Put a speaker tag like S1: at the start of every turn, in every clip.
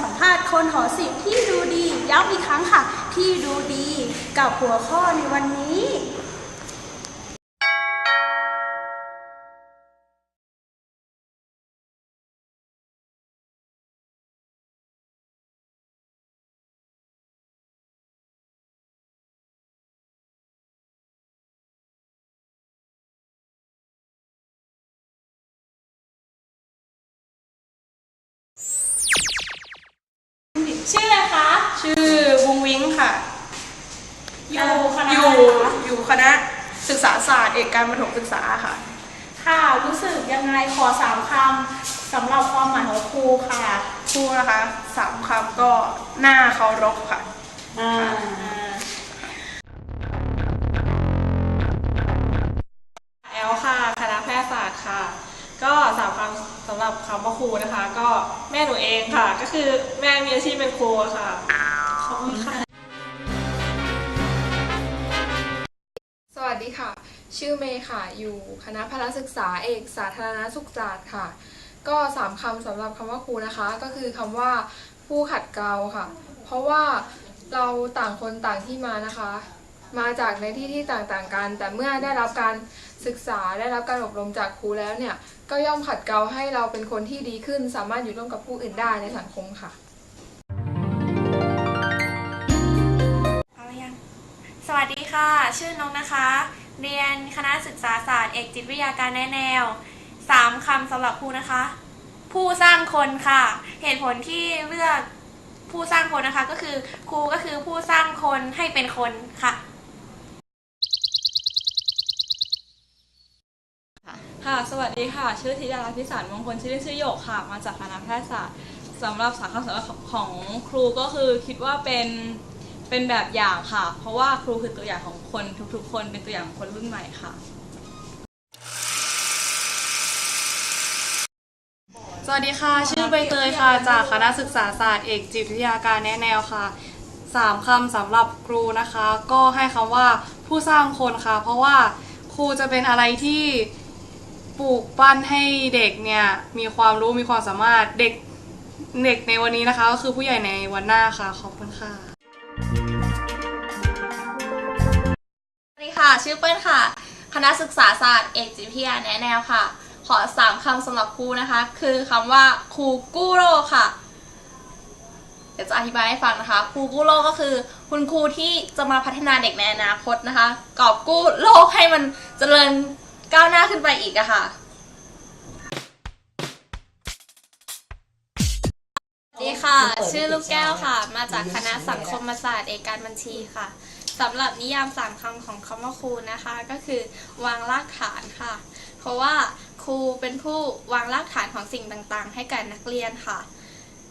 S1: สัมภาษณ์คนหอศิลป์ที่ดูดีย้ำอีกครั้งค่ะ ที่ดูดีกับหัวข้อในวันนี้ ชื่ออะไรคะ
S2: ชื่อวงวิ้งค่ะ
S1: อยู่คณะ
S2: อ
S1: อะไร
S2: ยู่
S1: คะ
S2: อยู่คณะศึกษาศาสตร์เอกการประถมศึกษาค่ะ
S1: ค่ะ รู้สึกยังไงขอสามคำสำหรับความหมายของครูค่ะ
S2: ครูนะคะสามคำก็หน้าเคารพค่ะ
S1: อ่า
S3: แอลค่ะ คณะแพทยศาสตร์ค่ะ ก็สามคำสำหรับคำว่าครูนะคะ ก็แม่หนูเองค่ะ ก็คือแม่มีอาชีพเป็นครูค่ะขอบคุณค่ะ
S4: สวัสดีค่ะ ชื่อเมย์ค่ะ อยู่คณะพละศึกษาเอกสาธารณสุขศาสตร์ค่ะ ก็สามคำสำหรับคำว่าครูนะคะ ก็คือคำว่าผู้ขัดเกลาค่ะ เพราะว่าเราต่างคนต่างที่มานะคะ มาจากในที่ที่ต่างๆกัน แต่เมื่อได้รับการศึกษาได้รับการอบรมจากครูแล้วเนี่ย ก็ย่อมขัดเกลาให้เราเป็นคนที่ดีขึ้น สามารถอยู่ร่วมกับผู้อื่นได้ในสังคมค่ะ
S5: เอายังสวัสดีค่ะ ชื่อนกนะคะ เรียนคณะศึกษาศาสตร์เอกจิตวิทยาการแนะแนวสามคำสำหรับครูนะคะ ผู้สร้างคนค่ะ เหตุผลที่เลือกผู้สร้างคนนะคะก็คือครูก็คือผู้สร้างคนให้เป็นคนค่ะ
S3: ค่ะ สวัสดีค่ะ ชื่อธิดารัตน์พิสารมงคลชื่อเล่นชื่อโยกค่ะ มาจากคณะแพทยศาสตร์สำหรับสาขาสำหรับของครูก็คือคิดว่าเป็นเป็นแบบอย่างค่ะ เพราะว่าครูคือตัวอย่างของคนทุกๆ คนเป็นตัวอย่างของคนรุ่นใหม่ค่ะ
S2: สวัสดีค่ะ ชื่อใบเตยค่ะ จากคณะศึกษาศาสตร์เอกจิตวิทยาการแนะแนวค่ะสามคำสำหรับครูนะคะ ก็ให้คำว่าผู้สร้างคนค่ะ เพราะว่าครูจะเป็นอะไรที่ ปลูกปั้นให้เด็กเนี่ยมีความรู้มีความสามารถเด็กเด็กในวันนี้นะคะ ก็คือผู้ใหญ่ในวันหน้าค่ะขอบคุณค่ะ
S5: สวัสดีค่ะ ชื่อเปิ้ลค่ะ คณะศึกษาศาสตร์เอกจิตวิทยาแนะแนวค่ะ ขอสามคำสำหรับครูนะคะ คือคำว่าครูกู้โลกค่ะเดี๋ยวจะอธิบายให้ฟังนะคะ ครูกู้โลกก็คือ คุณครูที่จะมาพัฒนาเด็กในอนาคตนะคะ กอบกู้โลกให้มันเจริญ ก้าวหน้าขึ้นไปอีกอะค่ะสวัสดีค่ะ ชื่อลูกแก้วค่ะ มาจากคณะสังคมศาสตร์เอกการบัญชีค่ะสำหรับนิยามสามคำของคำว่าครูนะคะ ก็คือวางรากฐานค่ะ เพราะว่าครูเป็นผู้วางรากฐานของสิ่งต่างๆ ให้กับนักเรียนค่ะ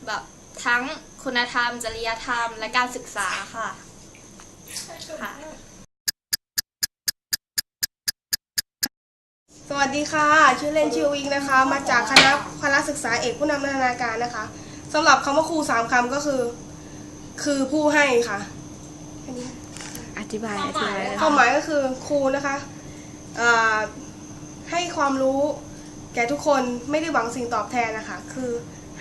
S5: แบบทั้งคุณธรรม จริยธรรม และการศึกษาค่ะค่ะ
S6: สวัสดีค่ะ ชื่อเล่นชื่อวิงนะคะ มาจากคณะพละศึกษาเอกผู้นำพัฒนาการนะคะสำหรับคำว่าครูสามคำก็คือ คือผู้ให้ค่ะ
S5: อธิบายอธิบาย
S6: ความหมายก็คือครูนะคะเอ่อให้ความรู้แก่ทุกคนไม่ได้หวังสิ่งตอบแทนนะคะ คือ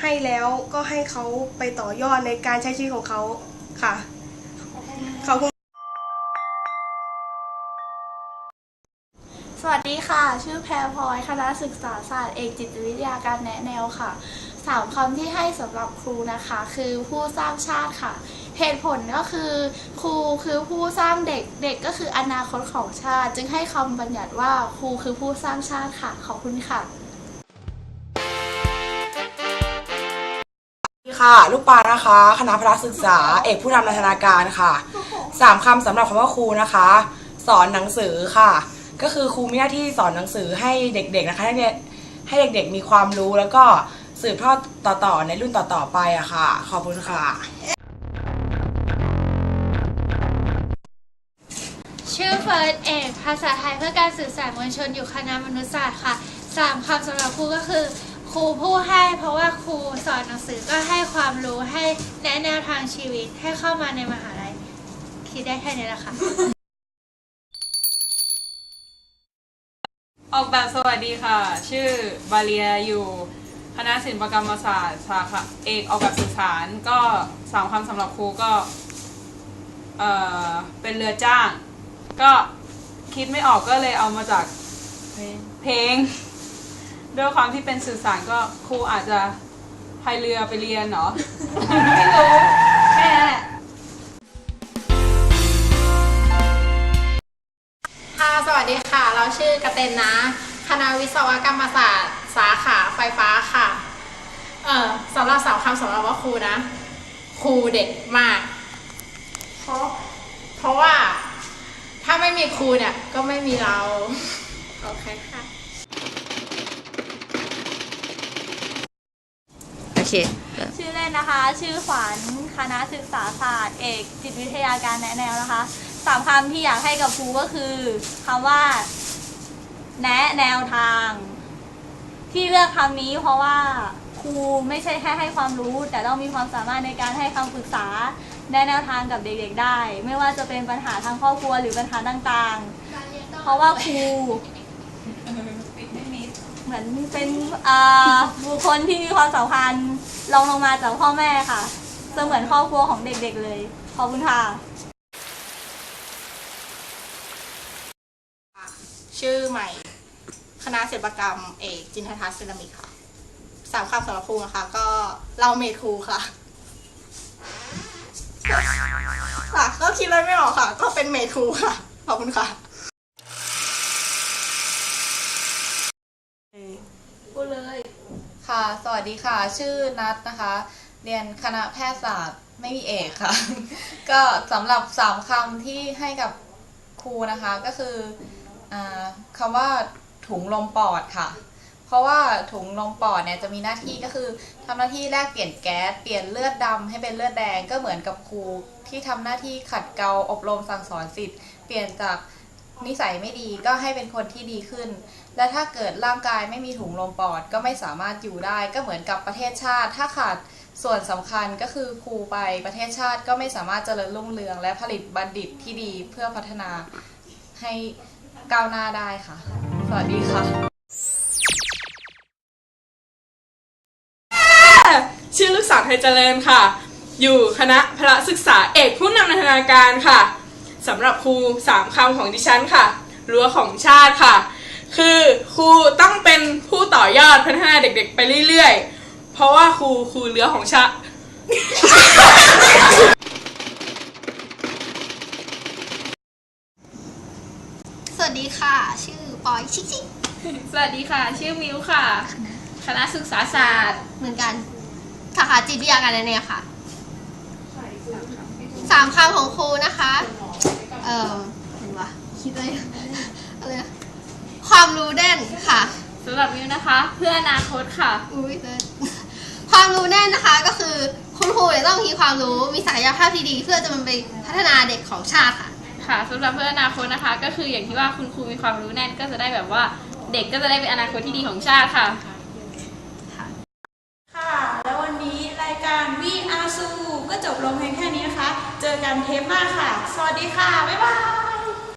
S6: ให้แล้วก็ให้เขาไปต่อยอดในการใช้ชีวิตของเขาค่ะขอบคุณ
S5: วัสดีค่ะ ชื่อแพรพลอย คณะศึกษาศาสตร์เอกจิตวิทยาการแนะแนวค่ะสามคำที่ให้สำหรับครูนะคะ คือผู้สร้างชาติค่ะ เหตุผลก็คือครูคือผู้สร้างเด็กเด็กก็คืออนาคตของชาติ จึงให้คำบัญญัติว่าครูคือผู้สร้างชาติค่ะ ขอบคุณค่ะ
S7: ค่ะ ลูกปลานะคะ คณะพละศึกษา เอกผู้นำนันทนาการค่ะสามคำสำหรับคำว่าครูนะคะ สอนหนังสือค่ะ ก็คือครูมีหน้าที่สอนหนังสือให้เด็กๆนะคะให้เด็กให้เด็กๆมีความรู้แล้วก็สืบทอดต่อๆในรุ่นต่อๆไปอะค่ะ ขอบคุณค่ะ
S8: ชื่อเฟิร์สเอกภาษาไทยเพื่อการสื่อสารมวลชนอยู่คณะมนุษยศาสตร์ค่ะสามคำสำหรับครูก็คือครูผู้ให้ เพราะว่าครูสอนหนังสือก็ให้ความรู้ให้แนะแนวทางชีวิตให้เข้ามาในมหาลัยคิดได้แค่นี้แหละค่ะ
S3: ออกแบบสวัสดีค่ะ ชื่อบาเลียอยู่คณะศิลปกรรมศาสตร์สาขาเอกออกแบบสื่อสารก็สามคำสำหรับครูก็
S9: เออเป็นเรือจ้าง ก็คิดไม่ออกก็เลยเอามาจากเพลงด้วยความที่เป็นสื่อสารก็ครูอาจจะพายเรือไปเรียนเนาะไม่รู้
S10: ดีค่ะ เราชื่อกระเตนนะ คณะวิศวกรรมศาสตร์สาขาไฟฟ้าค่ะ เออสำหรับสามคำสำหรับว่าครูนะ ครูเด็กมาก เพราะ เพราะว่าถ้าไม่มีครูเนี่ยก็ไม่มีเรา โอเคค่ะ
S11: โอเค
S12: ชื่อเล่นนะคะ ชื่อขวัญคณะศึกษาศาสตร์ เอก จิตวิทยาการแนะแนวนะคะ สามคำที่อยากให้กับครูก็คือคำว่า แนะแนวทาง ที่เลือกคำนี้เพราะว่าครูไม่ใช่แค่ให้ความรู้ แต่ต้องมีความสามารถในการให้คำปรึกษาแนะแนวทางกับเด็กๆได้ ไม่ว่าจะเป็นปัญหาทางครอบครัวหรือปัญหาต่างๆ เพราะว่าครูเหมือนเป็นบุคคลที่มีความสำคัญรองลงมาจากพ่อแม่ค่ะ เสมือนครอบครัวของเด็กๆเลย ขอบคุณค่ะ
S10: ชื่อใหม่ คณะศิลปกรรมเอกจินททัศน์เซรามิกค่ะสามคำสำหรับครูนะคะ ก็เราเมดครูค่ะค่ะก็คิดอะไรไม่ออกค่ะ ก็เป็นเมดครูค่ะ ขอบคุณค่ะ
S13: ค่ะ สวัสดีค่ะ ชื่อนัทนะคะ เรียนคณะแพทยศาสตร์ไม่มีเอกค่ะ ก็สำหรับสามคำที่ให้กับครูนะคะก็คือ คำว่าถุงลมปอดค่ะ เพราะว่าถุงลมปอดเนี่ยจะมีหน้าที่ก็คือทำหน้าที่แลกเปลี่ยนแก๊สเปลี่ยนเลือดดำให้เป็นเลือดแดงก็เหมือนกับครูที่ทำหน้าที่ขัดเกลาอบรมสั่งสอนสิทธิ์เปลี่ยนจากนิสัยไม่ดีก็ให้เป็นคนที่ดีขึ้น และถ้าเกิดร่างกายไม่มีถุงลมปอดก็ไม่สามารถอยู่ได้ก็เหมือนกับประเทศชาติ ถ้าขาดส่วนสำคัญก็คือครูไปประเทศชาติก็ไม่สามารถเจริญรุ่งเรือง และผลิตบัณฑิตที่ดีเพื่อพัฒนาให้ ก้าวหน้าได้ค่ะ สวัสดีค่ะ
S9: ชื่อลูกสาวไทยเจริญค่ะ อยู่คณะพระศึกษาเอกผู้นำนันทนาการค่ะสำหรับครูสามคำของดิฉันค่ะ รั้วของชาติค่ะ คือครูต้องเป็นผู้ต่อยอดพัฒนาเด็กๆ ไปเรื่อยๆ เพราะว่าครูคือเรือของชาติ
S14: สวัสดีค่ะ ชื่อ ปอยชิคชิค
S5: สวัสดีค่ะ ชื่อมิวค่ะ คณะศึกษาศาสตร์
S14: เหมือนกันสาขาจิตวิทยาการแนะแนวค่ะสามคำของครูนะคะ เอ่อเห็นวะคิดอะไรอะไรนะความรู้แน่นค่ะ
S5: สำหรับมิวนะคะ เพื่ออนาคตค่ะ
S14: อุ้ยเลิศความรู้แน่นนะคะก็คือคุณครูเนี่ยต้องมีความรู้มีศักยภาพที่ดี เพื่อจะมันไปพัฒนาเด็กของชาติค่ะ
S5: ค่ะสำหรับเพื่ออนาคตนะคะ ก็คืออย่างที่ว่าคุณครูมีความรู้แน่นก็จะได้แบบว่าเด็กก็จะได้เป็นอนาคตที่ดีของชาติค่ะ
S1: ค่ะ แล้ววันนี้รายการวีอาซูก็จบลงเพียงแค่นี้นะคะ เจอกันเทปหน้าค่ะ สวัสดีค่ะ บ๊ายบาย